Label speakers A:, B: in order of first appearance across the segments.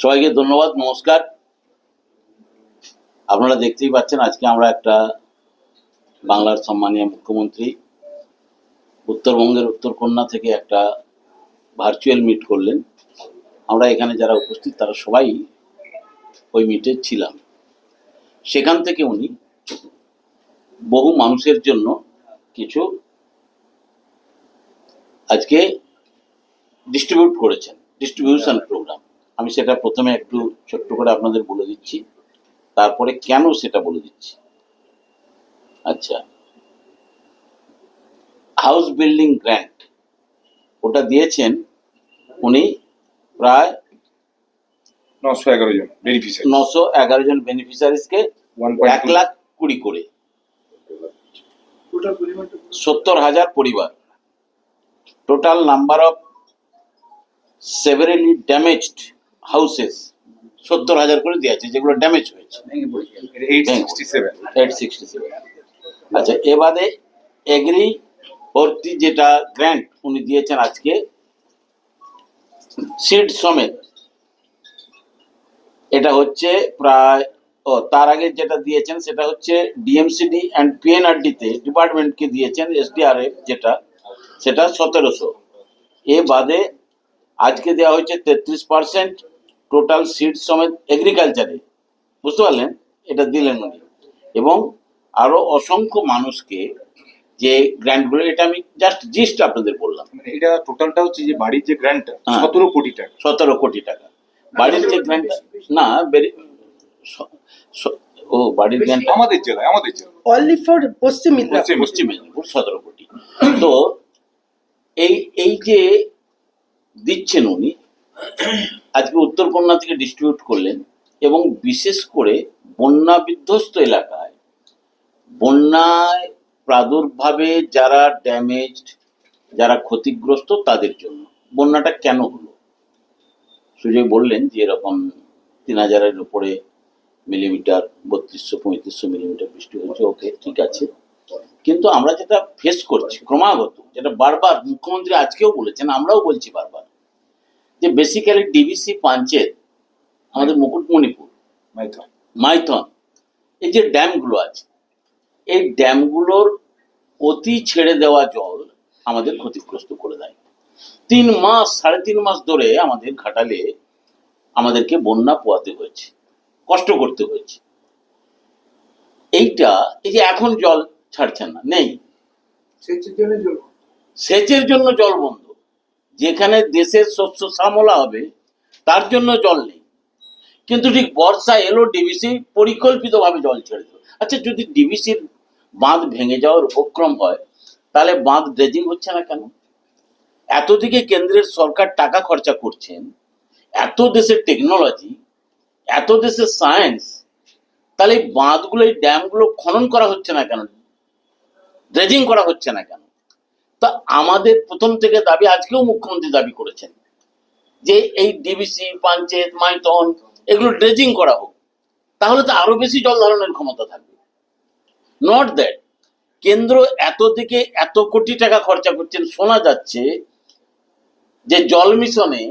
A: সবাইকে ধন্যবাদ, নমস্কার। আপনারা দেখতেই পাচ্ছেন, আজকে আমরা একটা বাংলার সম্মানীয় মুখ্যমন্ত্রী উত্তরবঙ্গের উত্তরকন্যা থেকে একটা ভার্চুয়াল মিট করলেন। আমরা এখানে যারা উপস্থিত, তারা সবাই ওই মিটে ছিলাম। সেখান থেকে উনি বহু মানুষের জন্য কিছু আজকে ডিস্ট্রিবিউট করেছেন ডিস্ট্রিবিউশন প্রোগ্রাম আমি সেটা প্রথমে একটু ছোট্ট করে আপনাদের বলে দিচ্ছি। তারপরে কেন সেটা বলে দিচ্ছি। আচ্ছা। হাউস বিল্ডিং গ্র্যান্ট ওটা দিয়েছেন উনি প্রায়
B: নশো এগারো জন বেনিফিশিয়ারি
A: নশো এগারো জন বেনিফিশিয়ারিজকে
B: ওয়ান
A: এক লাখ কুড়ি করে। সত্তর হাজার পরিবার। Total number of severely damaged houses সত্তর হাজার করে দিয়েছে যেগুলো ড্যামেজ হয়েছে। আচ্ছা এ বাদে এগ্রি ভর্তি যেটা গ্র্যান্ট উনি দিয়েছেন আজকে সিট সমেত এটা হচ্ছে প্রায় ও তার আগে যেটা দিয়েছেন সেটা হচ্ছে ডিএমসিডি অ্যান্ড পিএনআরডিতে ডিপার্টমেন্টকে দিয়েছেন এসডিআরএফ যেটা সেটা সতেরোশো। এ বাদে আজকে দেওয়া হয়েছে তেত্রিশ পার্সেন্ট টোটাল সিট সমেত এগ্রিকালচারে বুঝতে পারলেন? এটা দিলেন উনি। এবং আরও অসংখ্য মানুষকে যে গ্র্যান্টগুলো এটা আমি জাস্ট জিস্ট আপনাদের বললাম।
B: মানে এটা টোটালটা হচ্ছে যে বাড়ির যে গ্র্যান্টটা
A: হ্যাঁ।
B: সতেরো কোটি টাকা।
A: সতেরো কোটি টাকা। বাড়ির যে গ্র্যান্ট না ও বাড়ির গ্র্যান্ট
B: আমাদের জেলায় আমাদের জেলায়।
C: অনলি ফর পশ্চিম
B: পশ্চিম-
A: পশ্চিম মেদিনীপুর সতেরো কোটি। তো এই এই যে দিচ্ছেন উনি আজকে উত্তরকন্যা থেকে ডিস্ট্রিবিউট করলেন এবং বিশেষ করে বন্যা বিধ্বস্ত এলাকায়, বন্যায় প্রাদুর্ভাবে যারা ড্যামেজড যারা ক্ষতিগ্রস্ত তাদের জন্য। বন্যাটা কেন হলো? সুজয় বললেন যে এরকম তিন হাজারের উপরে মিলিমিটার বত্রিশশো, পঁয়ত্রিশশো মিলিমিটার বৃষ্টি হয়েছে, ওকে, ঠিক আছে। কিন্তু আমরা যেটা ফেস করছি ক্রমাগত, যেটা বারবার মুখ্যমন্ত্রী আজকেও বলেছেন, আমরাও বলছি বারবার যে বেসিক্যালি ডিবিসি পাঞ্চেত আমাদের মুকুটমণিপুর
B: মাইথন।
A: মাইথন এই যে ড্যামগুলো আছে এই ড্যামগুলোর অতি ছেড়ে দেওয়া জল আমাদের ক্ষতিগ্রস্ত করে দেয়। তিন মাস সাড়ে তিন মাস ধরে আমাদের ঘাটালে আমাদেরকে বন্যা পোয়াতে হয়েছে কষ্ট করতে হয়েছে। এইটা এই যে এখন জল ছাড়ছে না নেই। সেচের জন্য জল বন্ধ। যেখানে দেশের শস্য শ্যামলা হবে, তার জন্য জল নেই। কিন্তু ঠিক বর্ষা এলো ডিবিসি পরিকল্পিতভাবে জল ছেড়ে দিল। আচ্ছা যদি ডিবিসির বাঁধ ভেঙে যাওয়ার উপক্রম হয়, তাহলে বাঁধ ড্রেজিং হচ্ছে না কেন? এত দিকে কেন্দ্রের সরকার টাকা খরচা করছেন, এত দেশের টেকনোলজি এত দেশের সায়েন্স তাহলে বাঁধগুলো, এই ড্যামগুলো খনন করা হচ্ছে না কেন? ড্রেজিং করা হচ্ছে না কেন? তা আমাদের প্রথম থেকে দাবি, আজকেও মুখ্যমন্ত্রী দাবি করেছেন যে এই ডিবিসি পাঞ্চেত মাইথন, এগুলো ড্রেজিং করা হোক। তাহলে তো আরও বেশি জল ধারণের ক্ষমতা থাকবে। নট দ্যাট কেন্দ্র এত দিকে এত কোটি টাকা খরচা করছেন, শোনা যাচ্ছে যে জল মিশনে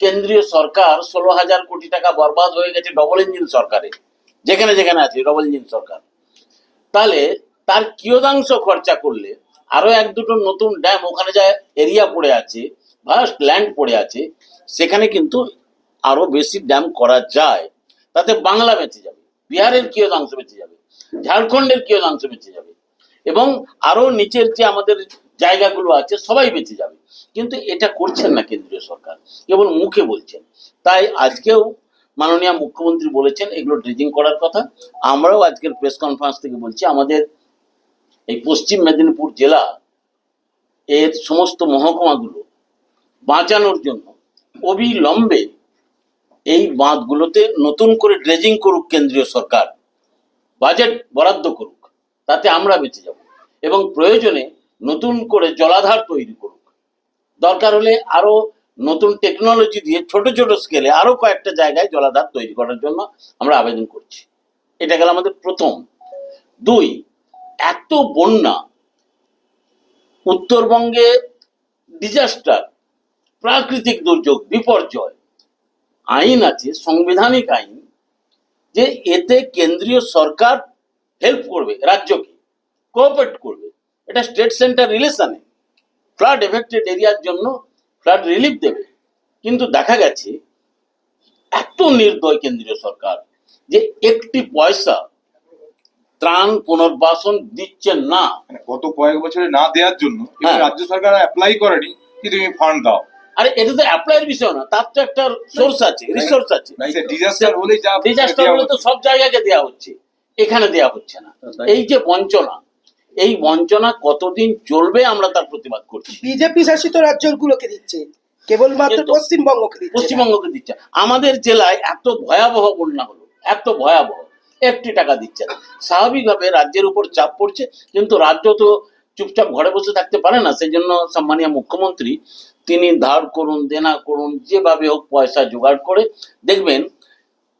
A: কেন্দ্রীয় সরকার ষোলো হাজার কোটি টাকা বরবাদ হয়ে গেছে ডবল ইঞ্জিন সরকারে, যেখানে যেখানে আছে ডবল ইঞ্জিন সরকার। তাহলে তার কিয়দাংশ খরচা করলে আরও এক দুটো নতুন ড্যাম ওখানে যা এরিয়া পড়ে আছে ভাস্ট ল্যান্ড পড়ে আছে, সেখানে কিন্তু আরও বেশি ড্যাম করা যায়। তাতে বাংলা বেঁচে যাবে, বিহারের কিয়দাংশ বেঁচে যাবে, ঝাড়খণ্ডের কিয়দাংশ বেঁচে যাবে, এবং আরও নিচের যে আমাদের জায়গাগুলো আছে, সবাই বেঁচে যাবে। কিন্তু এটা করছেন না কেন্দ্রীয় সরকার, কেবল মুখে বলছেন। তাই আজকেও মাননীয় মুখ্যমন্ত্রী বলেছেন, এগুলো ড্রেজিং করার কথা। আমরাও আজকের প্রেস কনফারেন্স থেকে বলছি, আমাদের এই পশ্চিম মেদিনীপুর জেলা এর সমস্ত মহকুমাগুলো বাঁচানোর জন্য অবিলম্বে এই বাঁধগুলোতে নতুন করে ড্রেজিং করুক কেন্দ্রীয় সরকার বাজেট বরাদ্দ করুক, তাতে আমরা বেঁচে যাব এবং প্রয়োজনে নতুন করে জলাধার তৈরি করুক। দরকার হলে আরও নতুন টেকনোলজি দিয়ে ছোট ছোট স্কেলে আরও কয়েকটা জায়গায় জলাধার তৈরি করার জন্য আমরা আবেদন করছি। এটা গেল আমাদের প্রথম। দুই এত বন্যা। উত্তরবঙ্গে ডিজাস্টার প্রাকৃতিক দুর্যোগ, বিপর্যয়। আইন আছে, সাংবিধানিক আইন, যে এতে কেন্দ্রীয় সরকার হেল্প করবে, রাজ্যকে কোঅপারেট করবে। এটা স্টেট সেন্টার রিলেশনে ফ্লাড এফেক্টেড এরিয়ার জন্য ফ্লাড রিলিফ দেবে। কিন্তু দেখা গেছে, এত নির্দয় কেন্দ্রীয় সরকার, যে একটি পয়সা ত্রাণ পুনর্বাসন দিচ্ছে না।
B: মানে গত কয়েক বছরে না দেওয়ার জন্য
A: হ্যাঁ।
B: রাজ্য সরকার অ্যাপ্লাই করেনি কি তুমি ফান্ড দাও?
A: আরে এটা তো অ্যাপ্লাইয়ের বিষয় না তার তো একটা সোর্স আছে রিসোর্স আছে।
B: ডিজাস্টার হলেই যা
A: ডিজাস্টার হলে তো সব জায়গাকে দেওয়া হচ্ছে এখানে দেওয়া হচ্ছে না। এই যে বঞ্চনা এই বঞ্চনা কতদিন চলবে আমরা তার প্রতিবাদ করছি।
C: বিজেপি শাসিত রাজ্যগুলোকে দিচ্ছে কেবলমাত্র পশ্চিমবঙ্গকে দিচ্ছে।
A: পশ্চিমবঙ্গকে দিচ্ছে আমাদের জেলায় এত ভয়াবহ বন্যা হলো এত ভয়াবহ। একটি টাকা দিচ্ছে না। স্বাভাবিকভাবে রাজ্যের উপর চাপ পড়ছে, কিন্তু রাজ্য তো চুপচাপ ঘরে বসে থাকতে পারে না। সেই জন্য সম্মানীয় মুখ্যমন্ত্রী, তিনি ধার করুন, দেনা করুন, যেভাবে হোক পয়সা জোগাড় করে দেখবেন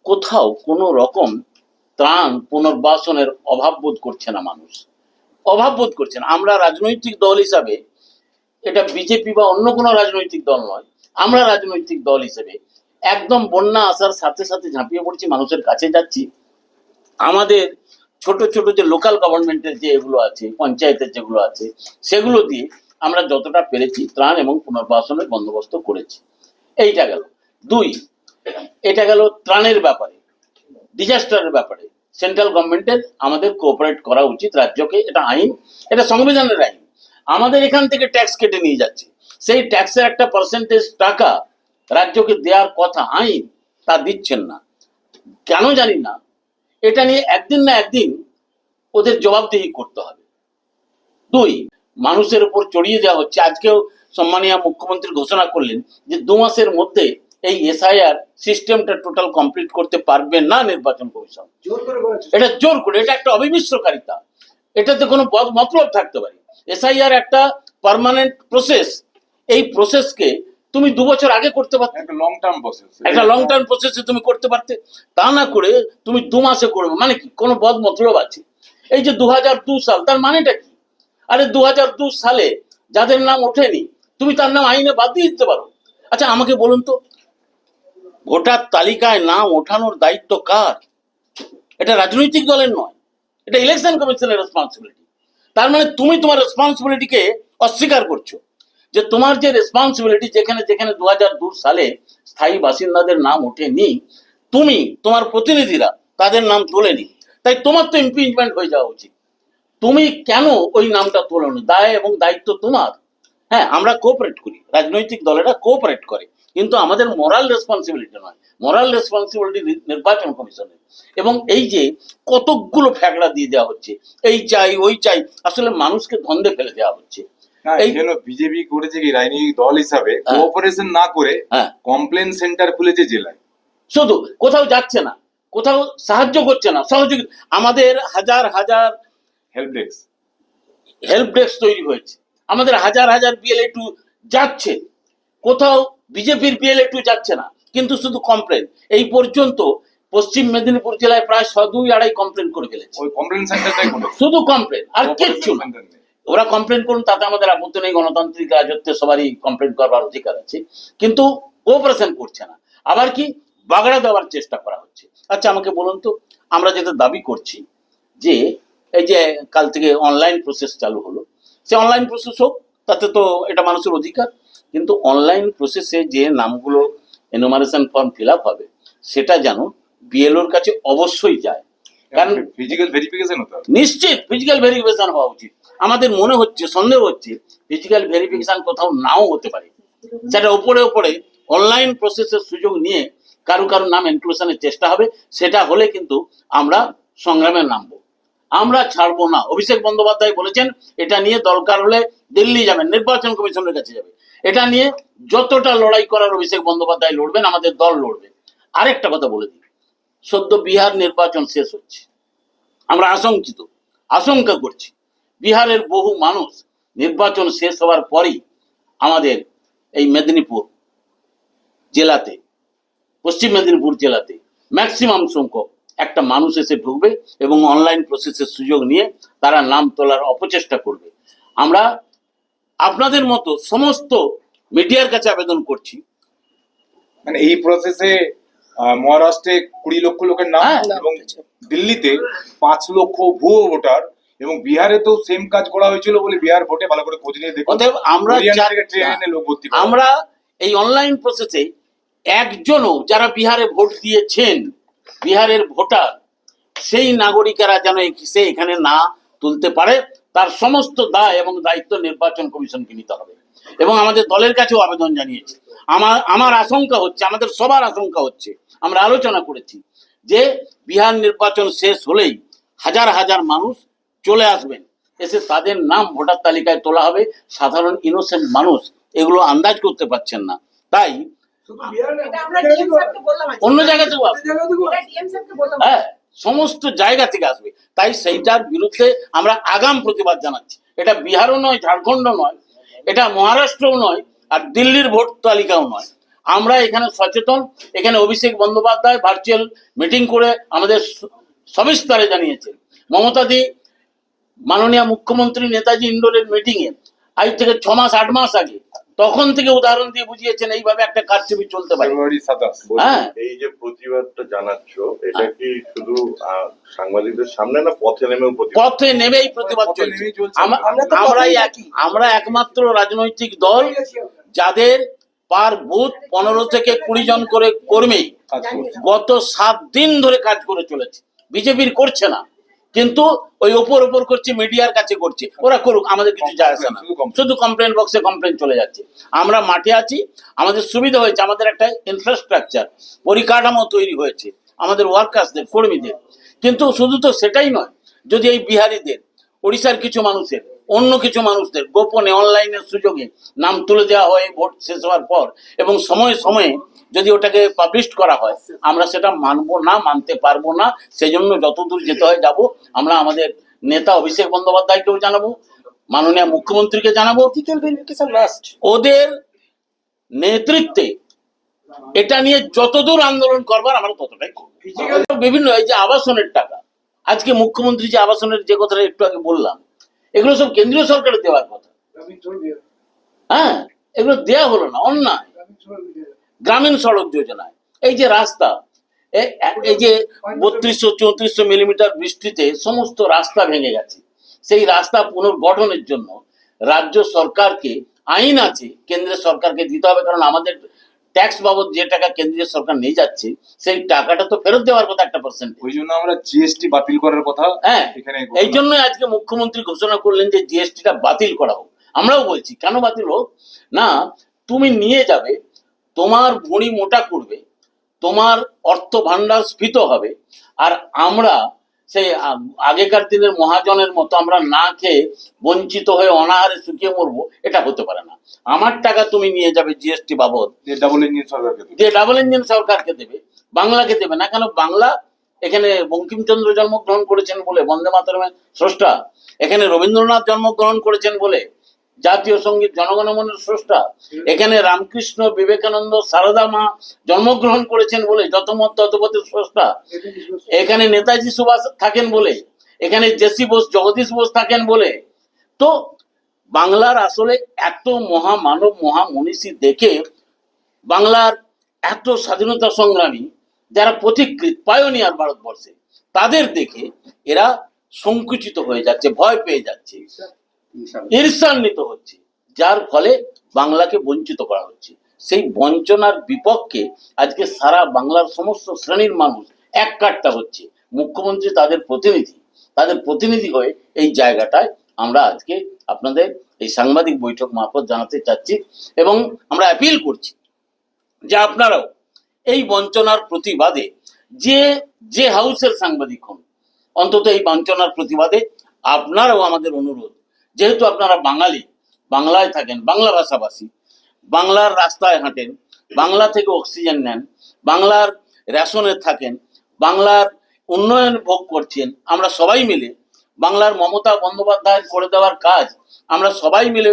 A: কোথাও কোনো রকম ত্রাণ পুনর্বাসনের অভাব বোধ করছে না মানুষ। অভাব বোধ করছে না। আমরা রাজনৈতিক দল হিসাবে, এটা বিজেপি বা অন্য কোনো রাজনৈতিক দল নয়, আমরা রাজনৈতিক দল হিসেবে একদম বন্যা আসার সাথে সাথে ঝাঁপিয়ে পড়ছি, মানুষের কাছে যাচ্ছি। আমাদের ছোট ছোট যে লোকাল গভর্নমেন্টের যে এগুলো আছে, পঞ্চায়েতের যেগুলো আছে, সেগুলো দিয়ে আমরা যতটা পেরেছি ত্রাণ এবং পুনর্বাসনের বন্দোবস্ত করেছি। এইটা গেল। দুই, এটা গেল ত্রাণের ব্যাপারে ডিজাস্টারের ব্যাপারে। সেন্ট্রাল গভর্নমেন্টের আমাদের কোঅপারেট করা উচিত রাজ্যকে, এটা আইন, এটা সংবিধানের আইন। আমাদের এখান থেকে ট্যাক্স কেটে নিয়ে যাচ্ছে। সেই ট্যাক্সের একটা পার্সেন্টেজ টাকা রাজ্যকে দেওয়ার কথা আইন তা দিচ্ছেন না। কেন জানি না এটা নিয়ে একদিন না একদিন ওদের জবাবদিহি করতে হবে। দুই মানুষের উপর চড়িয়ে দেওয়া হচ্ছে। আজকেও সম্মানীয় মুখ্যমন্ত্রী ঘোষণা করলেন যে দু মাসের মধ্যে এই এসআইআর সিস্টেমটা টোটাল কমপ্লিট করতে পারবে না নির্বাচন কমিশন। এটা জোর করে এটা একটা অবিমিশ্রকারিতা এটাতে কোনো মতলব থাকতে পারে। এসআইআর একটা পার্মানেন্ট প্রসেস এই প্রসেসকে তুমি দু বছর আগে করতে পারতে।
B: একটা লং টার্ম প্রসেস
A: একটা লং টার্ম প্রসেসে তুমি করতে পারতে। তা না করে তুমি দু মাসে করবে। মানে কি? কোনো বদ মতলব আছে। এই যে দু দু সাল তার মানেটা কি? আরে দু দু সালে যাদের নাম ওঠেনি তুমি তার নাম আইনে বাদ দিয়ে দিতে পারো। আচ্ছা আমাকে বলুন তো ভোটার তালিকায় নাম ওঠানোর দায়িত্ব কার? এটা রাজনৈতিক দলের নয়। এটা ইলেকশন কমিশনের রেসপন্সিবিলিটি তার মানে তুমি তোমার রেসপন্সিবিলিটিকে অস্বীকার করছ। যে তোমার যে রেসপন্সিবিলিটি যেখানে যেখানে দু সালে স্থায়ী বাসিন্দাদের নাম ওঠেনি, তুমি, তোমার প্রতিনিধিরা তাদের নাম তোলেনি। তাই তোমার তো ইমপিচমেন্ট হয়ে যাওয়া উচিত। তুমি কেন ওই নামটা তোলনি? দায় এবং দায়িত্ব তোমার। হ্যাঁ আমরা কোঅপারেট করি। রাজনৈতিক দলেরা কোঅপারেট করে। কিন্তু আমাদের মোরাল রেসপন্সিবিলিটি নয়। মোরাল রেসপন্সিবিলিটি নির্বাচন কমিশনের। এবং এই যে কতকগুলো ফ্যাকড়া দিয়ে দেওয়া হচ্ছে, এই চাই, ওই চাই, আসলে মানুষকে ধন্দে ফেলে দেওয়া হচ্ছে। এই-
B: এই জন্য বিজেপি করেছে কি রাজনৈতিক দল হিসাবে
A: হ্যাঁ।
B: কোঅপারেশন না করে
A: হ্যাঁ।
B: কমপ্লেন সেন্টার খুলেছে জেলায়।
A: শুধু কোথাও যাচ্ছে না কোথাও সাহায্য করছে না সহযোগিতা আমাদের হাজার হাজার
B: হেল্প ডেস্ক
A: হেল্প ডেস্ক তৈরি হয়েছে। আমাদের হাজার হাজার বিএলএ টু যাচ্ছে। কোথাও বিজেপির বিএলএ টু যাচ্ছে না কিন্তু শুধু কমপ্লেন এই পর্যন্ত পশ্চিম মেদিনীপুর জেলায় প্রায় শ দুই আড়াই কমপ্লেন করে ফেলেছে।
B: ওই কমপ্লেন সেন্টারটাই
A: শুধু কমপ্লেন আর কিচ্ছু না। ওরা কমপ্লেন করুন তাতে আমাদের আপত্তি নেই গণতান্ত্রিক রাজত্বে সবারই কমপ্লেন করবার অধিকার আছে। কিন্তু কোঅপারেশন করছে না। আবার কি? বাগড়া দেওয়ার চেষ্টা করা হচ্ছে। আচ্ছা আমাকে বলুন তো আমরা যেটা দাবি করছি যে এই যে কাল থেকে অনলাইন প্রসেস চালু হলো সে অনলাইন প্রসেস হোক তাতে তো এটা মানুষের অধিকার। কিন্তু অনলাইন প্রসেসে যে নামগুলো এনোমারেশন ফর্ম ফিল আপ হবে সেটা যেন বিএলওর কাছে অবশ্যই যায়। কারণ
B: ফিজিক্যাল ভেরিফিকেশন
A: নিশ্চিত ফিজিক্যাল ভেরিফিকেশন হওয়া উচিত। আমাদের মনে হচ্ছে, সন্দেহ হচ্ছে ফিজিক্যাল ভেরিফিকেশন কোথাও নাও হতে পারে। সেটা ওপরে ওপরে অনলাইন প্রসেসের সুযোগ নিয়ে কারও কারও নাম ইনক্লুশনের চেষ্টা হবে, সেটা হলে কিন্তু আমরা সংগ্রামে নামবো। আমরা ছাড়বো না। অভিষেক বন্দ্যোপাধ্যায় বলেছেন, এটা নিয়ে দরকার হলে দিল্লি যাবেন, নির্বাচন কমিশনের কাছে যাবে। এটা নিয়ে যতটা লড়াই করার অভিষেক বন্দ্যোপাধ্যায় লড়বেন, আমাদের দল লড়বে। আরেকটা কথা বলে দিই, সদ্য বিহার নির্বাচন শেষ হচ্ছে। আমরা আশঙ্কিত, আশঙ্কা করছি। বিহারের বহু মানুষ নির্বাচন শেষ হওয়ার পরেই আমাদের এই মেদিনীপুর জেলাতে পশ্চিম মেদিনীপুর জেলাতে ম্যাক্সিমাম সংখ্যক একটা মানুষ এসে ঢুকবে এবং অনলাইন প্রসেসের সুযোগ নিয়ে তারা নাম তোলার অপচেষ্টা করবে আমরা আপনাদের মতো সমস্ত মিডিয়ার কাছে আবেদন করছি
B: মানে এই প্রসেসে মহারাষ্ট্রে কুড়ি লক্ষ লোকের নাম
A: হ্যাঁ।
B: এবং দিল্লিতে পাঁচ লক্ষ ভুয়ো ভোটার এবং বিহারে তো সেম কাজ করা হয়েছিল বলে বিহার ভোটে ভালো করে খোঁজ নিয়ে দেখুন।
A: অতএব আমরা
B: ট্রেনে লোক ভর্তি
A: আমরা এই অনলাইন প্রসেসে একজনও যারা বিহারে ভোট দিয়েছেন বিহারের ভোটার সেই নাগরিকেরা যেন সে এখানে না তুলতে পারে তার সমস্ত দায় এবং দায়িত্ব নির্বাচন কমিশনকে নিতে হবে। এবং আমাদের দলের কাছেও আবেদন জানিয়েছে। আমার আমার আশঙ্কা হচ্ছে আমাদের সবার আশঙ্কা হচ্ছে আমরা আলোচনা করেছি যে বিহার নির্বাচন শেষ হলেই হাজার হাজার মানুষ চলে আসবেন। এসে তাদের নাম ভোটার তালিকায় তোলা হবে। সাধারণ ইনোসেন্ট মানুষ এগুলো আন্দাজ করতে পারছেন না। তাই
D: এটা আমরা ডিএম স্যারকে বললাম আজকে।
A: অন্য
D: স্যারকে বললাম
A: হ্যাঁ সমস্ত জায়গা থেকে আসবে। তাই সেইটার বিরুদ্ধে আমরা আগাম প্রতিবাদ জানাচ্ছি। এটা বিহারও নয় ঝাড়খণ্ডও নয় এটা মহারাষ্ট্রও নয় আর দিল্লির ভোট তালিকাও নয়। আমরা এখানে সচেতন এখানে অভিষেক বন্দ্যোপাধ্যায় ভার্চুয়াল মিটিং করে আমাদের সবিস্তারে জানিয়েছেন। মমতাদি মাননীয় মুখ্যমন্ত্রী নেতাজি ইন্ডোরের মিটিং এ আজ থেকে ছ মাস আট মাস আগে তখন থেকে উদাহরণ দিয়ে বুঝিয়েছেন এইভাবে একটা কারচুপি চলতে পারে। হ্যাঁ।
E: এই যে প্রতিবাদটা জানাচ্ছ এটা কি শুধু সাংবাদিকদের সামনে না পথে নেমেও প্রতিবাদ?
A: পথে নেমেই প্রতিবাদ চলছে।
C: আমরা।
A: আমরা একমাত্র রাজনৈতিক দল যাদের পার বুথ পনেরো থেকে কুড়ি জন করে কর্মী গত সাত দিন ধরে কাজ করে চলেছে। বিজেপির করছে না। কিন্তু ওই ওপর ওপর করছে মিডিয়ার কাছে করছে। ওরা করুক আমাদের কিছু যায় আসে না।
B: শুধু
A: কমপ্লেন বক্সে কমপ্লেন চলে যাচ্ছে। আমরা মাঠে আছি আমাদের সুবিধা হয়েছে আমাদের একটা ইনফ্রাস্ট্রাকচার পরিকাঠামো তৈরি হয়েছে আমাদের ওয়ার্কার্সদের কর্মীদের। কিন্তু শুধু তো সেটাই নয় যদি এই বিহারিদের ওড়িশার কিছু মানুষের অন্য কিছু মানুষদের গোপনে অনলাইনের সুযোগে নাম তুলে দেওয়া হয় ভোট শেষ হওয়ার পর। এবং সময়ে সময়ে যদি ওটাকে পাবলিশ করা হয় আমরা সেটা মানবো না মানতে পারব না। সেজন্য যতদূর যেতে হয় যাব আমরা আমাদের নেতা অভিষেক বন্দ্যোপাধ্যায়কেও জানাব মাননীয় মুখ্যমন্ত্রীকে জানাব। ওদের নেতৃত্বে এটা নিয়ে যতদূর আন্দোলন করবার আমরা ততটাই বিভিন্ন এই যে আবাসনের টাকা আজকে মুখ্যমন্ত্রী যে আবাসনের যে কথাটা একটু আগে বললাম এগুলো সব কেন্দ্রীয় সরকারের দেওয়ার কথা। হ্যাঁ এগুলো দেয়া হলো না অন্যায়। গ্রামীণ সড়ক যোজনায়। এই যে রাস্তা এই যে বত্রিশশো চৌত্রিশশো মিলিমিটার বৃষ্টিতে সমস্ত রাস্তা ভেঙে গেছে। সেই রাস্তা পুনর্গঠনের জন্য রাজ্য সরকারকে আইন আছে কেন্দ্রের সরকারকে দিতে হবে কারণ আমাদের ট্যাক্স বাবদ যে টাকা কেন্দ্রীয় সরকার নিয়ে যাচ্ছে সেই টাকাটা তো ফেরত দেওয়ার কথা একটা পার্সেন্ট
B: ওই জন্য আমরা জিএসটি বাতিল করার কথা
A: হ্যাঁ
B: এখানে
A: এই জন্য আজকে মুখ্যমন্ত্রী ঘোষণা করলেন যে জিএসটিটা বাতিল করা হোক। আমরাও বলছি কেন বাতিল হোক? না তুমি নিয়ে যাবে তোমার ভুঁড়ি মোটা করবে তোমার অর্থ ভান্ডার স্ফীত হবে আর আমরা সেই আগেকার দিনের মহাজনের মতো আমরা না খেয়ে বঞ্চিত হয়ে অনাহারে শুকিয়ে মরবো এটা হতে পারে না। আমার টাকা তুমি নিয়ে যাবে জিএসটি বাবদ।
B: ডাবল ইঞ্জিন সরকারকে
A: যে ডাবল ইঞ্জিন সরকারকে দেবে। বাংলাকে দেবে না কেন বাংলা এখানে বঙ্কিমচন্দ্র জন্মগ্রহণ করেছেন বলে বন্দে মাতরমের স্রষ্টা এখানে রবীন্দ্রনাথ জন্মগ্রহণ করেছেন বলে জাতীয় সংগীত জনগণমনের স্রষ্টা। এখানে রামকৃষ্ণ বিবেকানন্দ সারদা মা জন্মগ্রহণ করেছেন বলে যত মত ততপথের স্রষ্টা। এখানে নেতাজি সুভাষ থাকেন বলে এখানে জেসি বোস জগদীশ বোস থাকেন বলে। তো বাংলার আসলে এত মহামানব মহামনীষী দেখে বাংলার এত স্বাধীনতা সংগ্রামী যারা পথিকৃত পায়োনিয়ার ভারতবর্ষে তাদের দেখে এরা সংকুচিত হয়ে যাচ্ছে ভয় পেয়ে যাচ্ছে। ঈর্ষান্বিত হচ্ছে, যার ফলে বাংলাকে বঞ্চিত করা হচ্ছে। সেই বঞ্চনার বিপক্ষে আজকে সারা বাংলার সমস্ত শ্রেণির মানুষ এক কাট্টা হচ্ছে। মুখ্যমন্ত্রী তাদের প্রতিনিধি তাদের প্রতিনিধি হয়ে এই জায়গাটায় আমরা আজকে আপনাদের এই সাংবাদিক বৈঠক মারফত জানাতে চাচ্ছি এবং আমরা অ্যাপিল করছি যে আপনারাও এই বঞ্চনার প্রতিবাদে যে যে হাউসের সাংবাদিক হন, অন্তত এই বঞ্চনার প্রতিবাদে আপনারাও আমাদের অনুরোধ যেহেতু আপনারা বাঙালি, বাংলায় থাকেন বাংলা ভাষাভাষী বাংলার রাস্তায় হাঁটেন, বাংলা থেকে অক্সিজেন নেন, বাংলার রেশনে থাকেন, বাংলার উন্নয়ন ভোগ করছেন, আমরা সবাই মিলে বাংলার মমতা বন্দ্যোপাধ্যায়ের করে দেওয়ার কাজ আমরা সবাই মিলে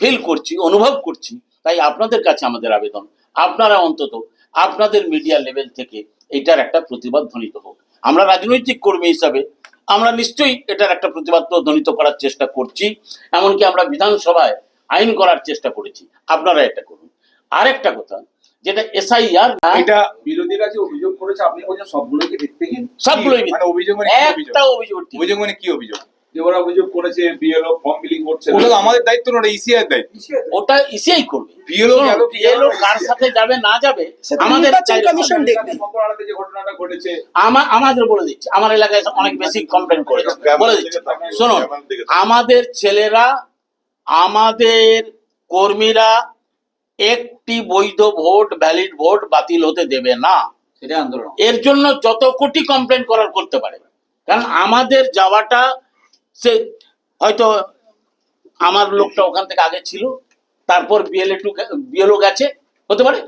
A: ফিল করছি, অনুভব করছি, তাই আপনাদের কাছে আমাদের আবেদন। আপনারা অন্তত আপনাদের মিডিয়া লেভেল থেকে এটার একটা প্রতিবাদ ধ্বনিত হোক। আমরা রাজনৈতিক কর্মী হিসাবে আমরা নিশ্চয়ই এটার একটা প্রতিবাদ ধ্বনিত করার চেষ্টা করছি এমনকি আমরা বিধানসভায় আইন করার চেষ্টা করেছি। আপনারা এটা করুন। আরেকটা কথা যেটা এসআইআর
B: এটা
F: বিরোধীরা যে অভিযোগ করেছে আপনি বলছেন সবগুলোকে ভিত্তিহীন?
A: সবগুলোই
B: মানে অভিযোগ মানে
A: একটা অভিযোগ?
B: অভিযোগ মানে কি অভিযোগ?
F: যে ওরা অভিযোগ করেছে বিএলও ফর্ম ফিলিং করছে
B: ওটা আমাদের দায়িত্ব না ওটা ইসিআর দায়িত্ব।
A: ওটা ইসিআই করবে।
B: BLO গেল
A: বিএলও কার সাথে যাবে না যাবে আমাদের
C: নির্বাচন কমিশন দেখবে।
F: যে ঘটনাটা ঘটেছে।
A: আমা- আমাদের বলে দিচ্ছি। আমার এলাকায় অনেক বেশি কমপ্লেন করেছে। বলে দিচ্ছি। শুনুন আমাদের ছেলেরা আমাদের কর্মীরা একটি বৈধ ভোট ভ্যালিড ভোট বাতিল হতে দেবে না।
F: সেটা আন্দোলন।
A: এর জন্য যত কোটি কমপ্লেন করার করতে পারে। কারণ আমাদের যাওয়াটা সে হয়তো আমার লোকটা ওখান থেকে আগে ছিল তারপর বিএলএ টু বিএলও গেছে হতে পারে?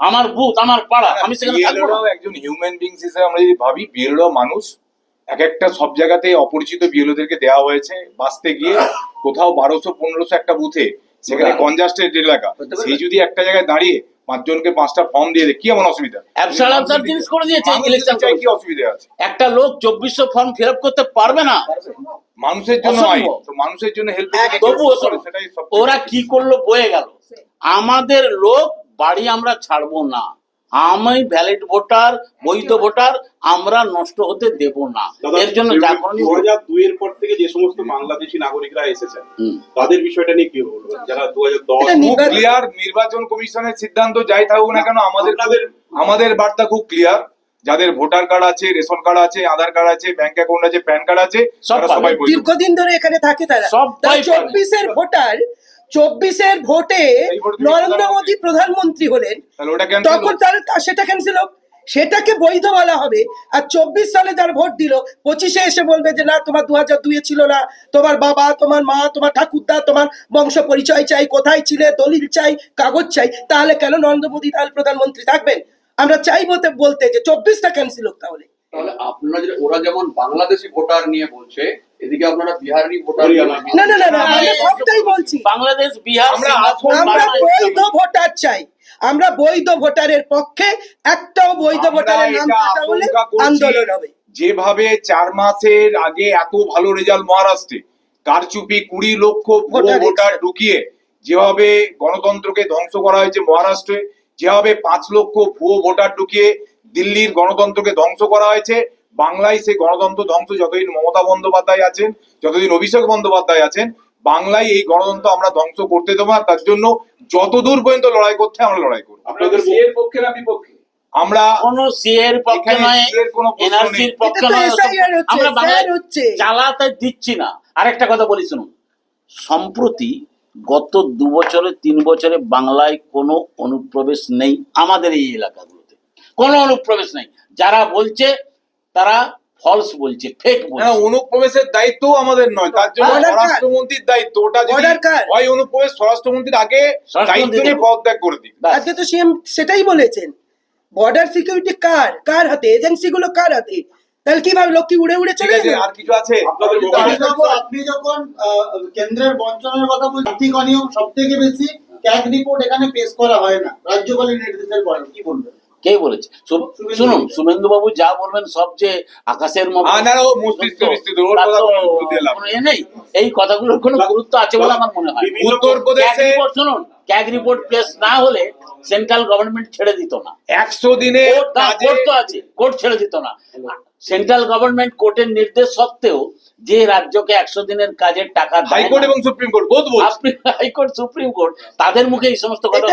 A: আমার বুথ আমার পাড়া আমি সেখানে না।
B: বিএলওরাও একজন হিউম্যান বিংস হিসেবে আমরা যদি ভাবি বিএলওরাও মানুষ এক একটা সব জায়গাতে অপরিচিত বিএলওদেরকে দেওয়া হয়েছে বাঁচতে গিয়ে কোথাও বারোশো পনেরোশো একটা বুথে সেখানে কনজাস্টেড এলাকা সেই যদি একটা জায়গায় দাঁড়িয়ে পাঁচজনকে পাঁচটা ফর্ম দিয়ে দেয় কি এমন অসুবিধা?
A: জিনিস করে দিয়েছে ইলেকশন
B: কি অসুবিধা আছে?
A: একটা লোক চব্বিশশো ফর্ম ফিল আপ করতে পারবে না।
B: মানুষের জন্য। তো মানুষের জন্য হেল্প সেটাই
A: ওরা কি করল বয়ে গেল। আমাদের লোক বাড়ি আমরা ছাড়বো না। আমি ভ্যালিড ভোটার বৈধ ভোটার আমরা নষ্ট হতে দেব না। এর জন্য
G: দু হাজার দুইয়ের পর থেকে যে সমস্ত বাংলাদেশি নাগরিকরা এসেছেন তাদের বিষয়টা নিয়ে কি বলব? যারা দু হাজার দশ
B: ক্লিয়ার নির্বাচন কমিশনের সিদ্ধান্ত যাই থাকুক না কেন আমাদের আমাদের বার্তা খুব ক্লিয়ার যাদের ভোটার কার্ড আছে রেশন কার্ড আছে আধার কার্ড আছে ব্যাংক অ্যাকাউন্ট আছে প্যান কার্ড আছে। সবাই
C: দীর্ঘদিন ধরে এখানে থাকে তারা।
A: সব
C: চব্বিশের ভোটার চব্বিশের ভোটে নরেন্দ্র। মোদী প্রধানমন্ত্রী হলেন। তখন তার সেটা ক্যান্সেল হোক। সেটাকে বৈধ বলা হবে। আর চব্বিশ সালে যার ভোট দিল পঁচিশে এসে বলবে যে না তোমার দু হাজার দুইয়ে ছিল না। তোমার বাবা তোমার মা তোমার ঠাকুরদা তোমার বংশ পরিচয় চাই। কোথায় ছিলে? দলিল চাই কাগজ চাই। তাহলে কেন নরেন্দ্র মোদী তাহলে প্রধানমন্ত্রী থাকবেন? আমরা চাইব বলতে যে চব্বিশটা ক্যান্সেল হোক তাহলে।
H: তাহলে আপনারা যে ওরা যেমন বাংলাদেশি ভোটার নিয়ে বলছে এদিকে আপনারা বিহারি ভোটার।
C: না না না না আমরা সবটাই বলছি।
A: বাংলাদেশ বিহার
B: আমরা
C: বৈধ ভোটার চাই। আমরা বৈধ ভোটারের পক্ষে একটাও বৈধ ভোটারের নাম
B: এটা
C: কাটা হলে
B: আশঙ্কা করছি
C: আন্দোলন হবে।
B: যেভাবে চার মাসের আগে এত ভালো রেজাল্ট মহারাষ্ট্রে কারচুপি কুড়ি লক্ষ
C: ভোটার
B: ঢুকিয়ে যেভাবে গণতন্ত্রকে ধ্বংস করা হয়েছে মহারাষ্ট্রে যেভাবে পাঁচ লক্ষ ভুয়ো ভোটার ঢুকিয়ে দিল্লির গণতন্ত্রকে ধ্বংস করা হয়েছে বাংলায় সেই গণতন্ত্র ধ্বংস যতদিন মমতা বন্দ্যোপাধ্যায় আছেন যতদিন অভিষেক বন্দ্যোপাধ্যায় আছেন বাংলায় এই গণতন্ত্র আমরা ধ্বংস করতে দেবো না। তার জন্য যতদূর পর্যন্ত লড়াই করতে হয় আমরা লড়াই করব।
F: আপনাদের এর পক্ষে না বিপক্ষে?
B: আমরা
A: কোনো সি এর পক্ষে নয় এনআরসির পক্ষে নয়
C: হচ্ছে,
A: আমরা বাংলায় চালাতে দিচ্ছি না। আরেকটা কথা বলি শুনুন। সম্প্রতি গত দু বছরে তিন বছরে বাংলায় কোনো অনুপ্রবেশ নেই আমাদের এই এলাকাগুলোতে। কোনো অনুপ্রবেশ নেই। যারা বলছে তারা ফলস বলছে ফেক বলছে।
B: অনুপ্রবেশের দায়িত্ব আমাদের নয় তার জন্য স্বরাষ্ট্রমন্ত্রীর দায়িত্ব। ওটা যদি হয় অনুপ্রবেশ স্বরাষ্ট্রমন্ত্রীর আগে দায়িত্ব নিয়ে পদত্যাগ করে
A: ব্যাস।
C: আজকে তো সিএম সেটাই বলেছেন। বর্ডার সিকিউরিটি কার? কার হাতে? এজেন্সি গুলো কার হাতে? তাহলে কীভাবে লোক কি উড়ে উড়ে চলে যাবে
B: আর কিছু আছে?
I: আপনি যখন কেন্দ্রের বঞ্চনার কথা বলছেন আর্থিক অনিয়ম সব থেকে বেশি ক্যাগ রিপোর্ট এখানে পেশ করা হয় না রাজ্যপালের নির্দেশের পরে কি বলবেন?
A: কে বলেছে? শুনুন শুভেন্দু বাবু যা বলবেন সব যে আকাশের এই কথাগুলোর কোনো গুরুত্ব আছে বলে আমার মনে হয়
B: উত্তরপ্রদেশে
A: শুনুন ক্যাগ রিপোর্ট প্লেস না হলে সেন্ট্রাল গভর্নমেন্ট ছেড়ে দিত না।
B: একশো দিনে
A: কোর্ট তো আছে কোর্ট ছেড়ে দিত না। সেন্ট্রাল গভর্নমেন্ট কোর্টের নির্দেশ সত্ত্বেও যে রাজ্যকে একশো দিনের কাজের টাকা
B: হাইকোর্ট এবং সুপ্রিম কোর্ট বোধ
A: আপনি হাইকোর্ট সুপ্রিম কোর্ট তাদের মুখে এই সমস্ত কথা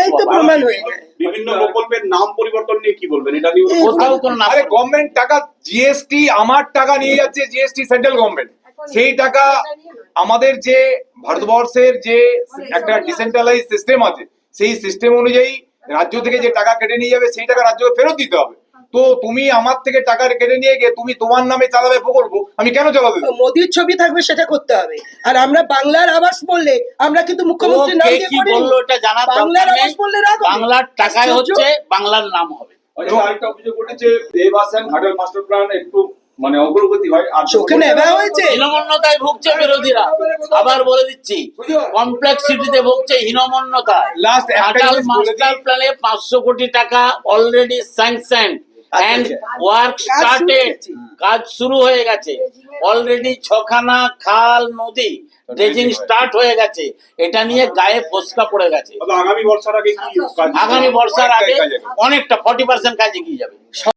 G: বিভিন্ন প্রকল্পের নাম পরিবর্তন নিয়ে কি বলবেন? এটা নিয়ে
A: কোথাও কোনো নাম
B: গভর্নমেন্ট টাকা জিএসটি আমার টাকা নিয়ে যাচ্ছে জিএসটি সেন্ট্রাল গভর্নমেন্ট সেই টাকা আমাদের যে ভারতবর্ষের যে একটা ডিসেন্ট্রালাইজ সিস্টেম আছে সেই সিস্টেম অনুযায়ী রাজ্য থেকে যে টাকা কেটে নিয়ে যাবে সেই টাকা রাজ্যকে ফেরত দিতে হবে। তো তুমি আমার থেকে টাকা কেটে নিয়ে গিয়ে তুমি তোমার নামে চালাবে প্রকল্প আমি কেন চালাতে দেবো?
C: মোদির ছবি থাকবে সেটা করতে হবে। আর আমরা বাংলার আবাস বললে আমরা কিন্তু মুখ্যমন্ত্রীর নাম দিয়ে
A: বলল এটা জানার
C: বাংলার আবাস বললে হবে।
A: বাংলার টাকায় হচ্ছে বাংলার নাম হবে।
F: আচ্ছা, আরেকটা অভিযোগ উঠেছে দেব আসেন ঘাটাল মাস্টার প্ল্যান একটু মানে অগ্রগতি হয় আর
C: চোখে নেভা হয়েছে।
A: হীনমন্যতায় ভুগছে বিরোধীরা। আবার বলে দিচ্ছি কমপ্লেক্সিটিতে ভুগছে হীনমন্যতায়।
B: বলে দিই।
A: মাস্টার প্ল্যানে পাঁচশো কোটি টাকা অলরেডি স্যাংশন অ্যান্ড ওয়ার্ক
C: কাজ শুরু
A: স্টার্টেড কাজ শুরু হয়ে গেছে। অলরেডি ছখানা খাল নদী ড্রেজিং স্টার্ট হয়ে গেছে। এটা নিয়ে গায়ে ফসকা পড়ে গেছে।
G: আগামী বর্ষার আগে
A: আগামী বর্ষার আগে অনেকটা ফর্টি পার্সেন্ট কাজ এগিয়ে যাবে।